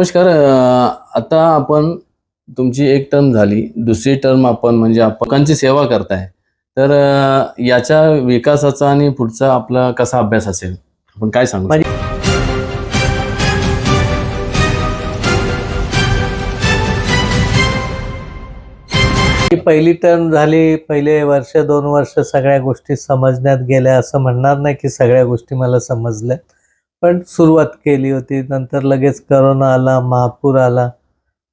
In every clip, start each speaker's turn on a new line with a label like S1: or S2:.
S1: नमस्कार आता आपण तुमची एक टर्म झाली. दुसरी टर्म आपण म्हणजे आपण लोकांची सेवा करताय. तर याच्या विकासाचा आणि पुढचा आपला कसा अभ्यास असेल? आपण काय सांगू
S2: पहिली टर्म झाली. पहिले वर्ष दोन वर्ष सगळ्या गोष्टी समजण्यात गेल्या. असं म्हणणार नाही की सगळ्या गोष्टी मला समजल्या. पण सुरुवात केली होती. नंतर लगेच करोना आला महापूर आला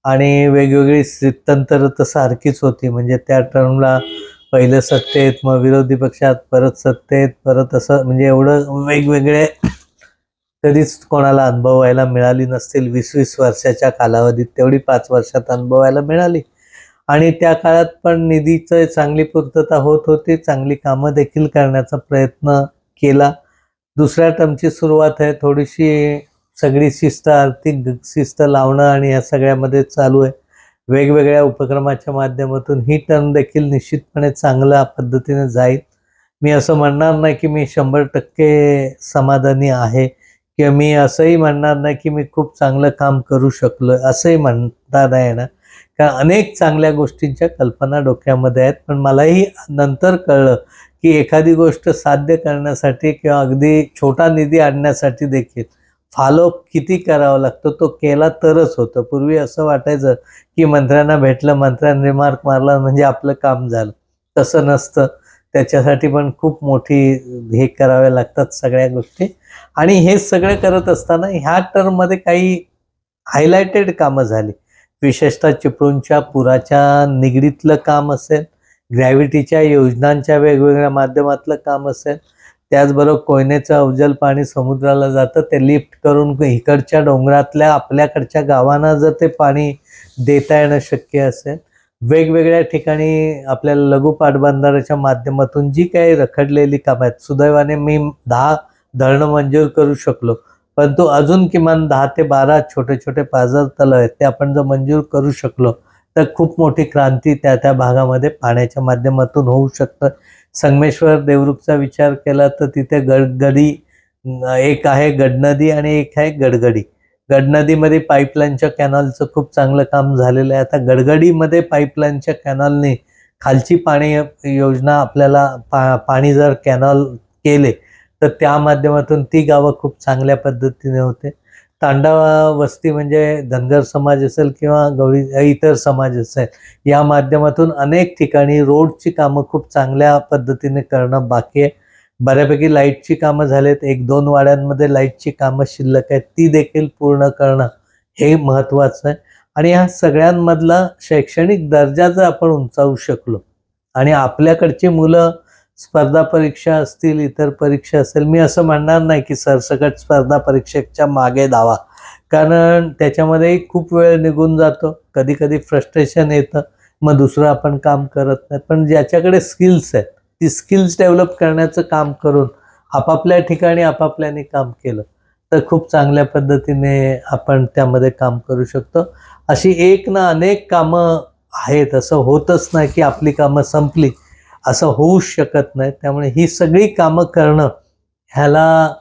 S2: आणि वेगवेगळी स्थित्यंतर तर सारखीच होती. म्हणजे त्या टर्मला पहिलं सत्तेत मग विरोधी पक्षात परत सत्तेत परत असं म्हणजे एवढं वेगवेगळे कधीच कोणाला अनुभवायला मिळाली नसतील. वीस वीस वर्षाच्या कालावधीत तेवढी पाच वर्षात अनुभवायला मिळाली. आणि त्या काळात पण निधीचं चांगली पूर्तता होत होती. चांगली कामं देखील करण्याचा प्रयत्न केला. दुसऱ्या टर्मची सुरुवात आहे थोडीशी सगळी शिस्त आर्थिक शिस्त लावणं आणि या सगळ्यामध्ये चालू आहे. वेगवेगळ्या उपक्रमाच्या माध्यमातून ही टर्म देखील निश्चितपणे चांगल्या पद्धतीने जाईल. मी असं म्हणणार नाही की मी शंभर टक्के समाधानी आहे किंवा मी असंही म्हणणार नाही की मी खूप चांगलं काम करू शकलो असंही म्हणता नाही येणार. का अनेक चांगल्या गोष्टींच्या कल्पना डोक्यामध्ये आहेत. पण मलाही नंतर कळलं की एखादी गोष्ट साध्य करण्यासाठी किंवा अगदी छोटा निधी आणण्यासाठी देखील फॉलोअप किती करावा लागतो तो केला तरच होतं. पूर्वी असं वाटायचं की मंत्र्यांना भेटलं मंत्र्यांनी रिमार्क मारला म्हणजे आपलं काम झालं. तसं नसतं. त्याच्यासाठी पण खूप मोठी हे कराव्या लागतात सगळ्या गोष्टी. आणि हे सगळं करत असताना ह्या टर्ममध्ये काही हायलायटेड कामं झाली. विशेषतः चिपळूणच्या पुराच्या निगडीतलं काम असेल ग्रॅव्हिटीच्या योजनांच्या वेगवेगळ्या माध्यमातलं काम असेल त्याचबरोबर कोयनेचं अवजल पाणी समुद्राला जातं ते लिफ्ट करून इकडच्या डोंगरातल्या आपल्याकडच्या गावांना जर ते पाणी देता येणं शक्य असेल वेगवेगळ्या ठिकाणी आपल्याला लघु पाटबंधाराच्या माध्यमातून जी काही रखडलेली कामं आहेत सुदैवाने मी दहा धरणं मंजूर करू शकलो. परंतु अजून किमान दहा ते बारा छोटे छोटे पाझर तलाव आहेत ते आपण जर मंजूर करू शकलो तर खूप मोठी क्रांती त्या त्या भागामध्ये पाण्याच्या माध्यमातून होऊ शकतं. संगमेश्वर देवरुखचा विचार केला तर तिथे गडगडी एक आहे गडनदी आणि एक आहे गडगडी. गडनदीमध्ये पाईपलाईनच्या कॅनॉलचं खूप चांगलं काम झालेलं आहे. आता गडगडीमध्ये पाईपलाईनच्या कॅनॉलने खालची पाणी योजना आपल्याला पा पाणी जर कॅनॉल केले तर त्या माध्यमातून ती गावं खूप चांगल्या पद्धतीने होते. तांडा वस्ती म्हणजे धनगर समाज असेल किंवा गवळी इतर समाज असेल या माध्यमातून अनेक ठिकाणी रोडची कामं खूप चांगल्या पद्धतीने करणं बाकी आहे. बऱ्यापैकी लाईटची कामं झालेत. एक दोन वाड्यांमध्ये लाईटची कामं शिल्लक आहेत. ती देखील पूर्ण करणं हे महत्त्वाचं आहे. आणि ह्या सगळ्यांमधला शैक्षणिक दर्जा जर आपण उंचावू शकलो आणि आपल्याकडची मुलं स्पर्धा परीक्षा असतील इतर परीक्षा असेल मी असं म्हणणार नाही की सरसकट स्पर्धा परीक्षेच्या मागे धावा. कारण त्याच्यामध्येही खूप वेळ निघून जातो कधी कधी फ्रस्ट्रेशन येतं मग दुसरं आपण काम करत नाही. पण ज्याच्याकडे स्किल्स आहेत ती स्किल्स डेव्हलप करण्याचं काम करून आपापल्या ठिकाणी आपापल्याने काम केलं तर खूप चांगल्या पद्धतीने आपण त्यामध्ये काम करू शकतो. अशी एक ना अनेक कामं आहेत असं होतच नाही की आपली कामं संपली असं होऊ शकत नाही. त्यामुळे ही सगळी कामं करणं ह्याला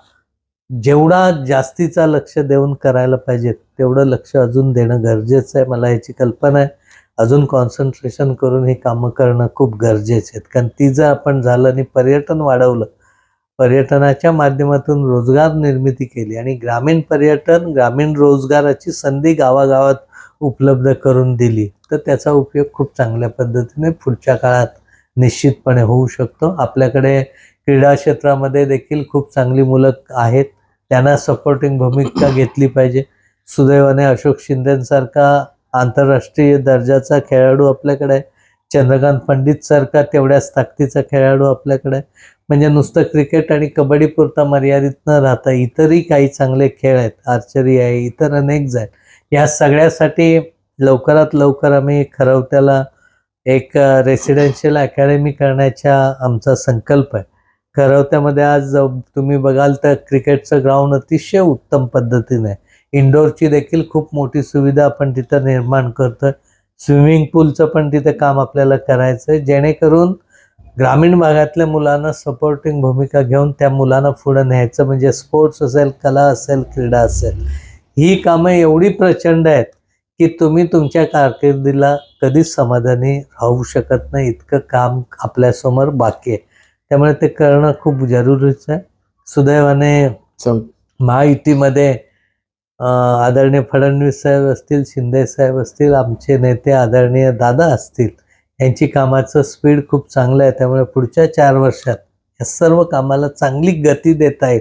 S2: जेवढा जास्तीचा लक्ष देऊन करायला पाहिजे तेवढं लक्ष अजून देणं गरजेचं आहे मला ह्याची कल्पना आहे. अजून कॉन्सन्ट्रेशन करून ही कामं करणं खूप गरजेचे आहेत कारण ती जर आपण झालं आणि पर्यटन वाढवलं पर्यटनाच्या माध्यमातून रोजगार निर्मिती केली आणि ग्रामीण पर्यटन ग्रामीण रोजगाराची संधी गावागावात उपलब्ध करून दिली तर त्याचा उपयोग खूप चांगल्या पद्धतीने पुढच्या काळात निश्चितपणे होऊ शकतो. आपल्याकडे क्रीडा क्षेत्रामध्ये देखील खूप चांगली मुलं आहेत. त्यांना सपोर्टिंग भूमिका घेतली पाहिजे. सुदैवाने अशोक शिंदेसारखा आंतरराष्ट्रीय दर्जाचा खेळाडू आपल्याकडे आहे. चंद्रकांत पंडितसारखा तेवढ्याच ताकदीचा खेळाडू आपल्याकडे आहे. म्हणजे नुसतं क्रिकेट आणि कबड्डी पुरता मर्यादित न राहता इतरही काही चांगले खेळ आहेत. आर्चरी आहे इतर अनेक आहेत. या सगळ्यासाठी लवकरात लवकर आम्ही खरवत्याला एक रेसिडेन्शियल अकॅडमी करण्याचा आमचा संकल्प आहे. करवत्यामध्ये आज तुम्ही बघाल तर क्रिकेटचं ग्राउंड अतिशय उत्तम पद्धतीने इंडोरची देखील खूप मोठी सुविधा आपण तिथं निर्माण करतो स्विमिंग पूलचं पण तिथं काम आपल्याला करायचं आहे. जेणेकरून ग्रामीण भागातल्या मुलांना सपोर्टिंग भूमिका घेऊन त्या मुलांना पुढं न्यायचं. म्हणजे स्पोर्ट्स असेल कला असेल क्रीडा असेल. ही कामं एवढी प्रचंड आहेत की तुम्ही तुमच्या कारकिर्दीला कधीच समाधानी राहू शकत नाही. इतकं काम आपल्यासमोर बाकी आहे. त्यामुळे ते करणं खूप जरुरीचं आहे. सुदैवाने महायुतीमध्ये आदरणीय फडणवीस साहेब असतील शिंदे साहेब असतील आमचे नेते आदरणीय दादा असतील यांची कामाचं स्पीड खूप चांगलं आहे. त्यामुळे पुढच्या चार वर्षात या सर्व कामाला चांगली गती देता येईल.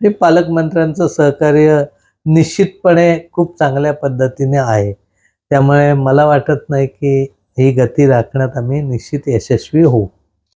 S2: आणि पालकमंत्र्यांचं सहकार्य निश्चितपणे खूप चांगल्या पद्धतीने आहे. त्यामुळे मला वाटत नाही की ही गती राखण्यात आम्ही निश्चित यशस्वी होऊ.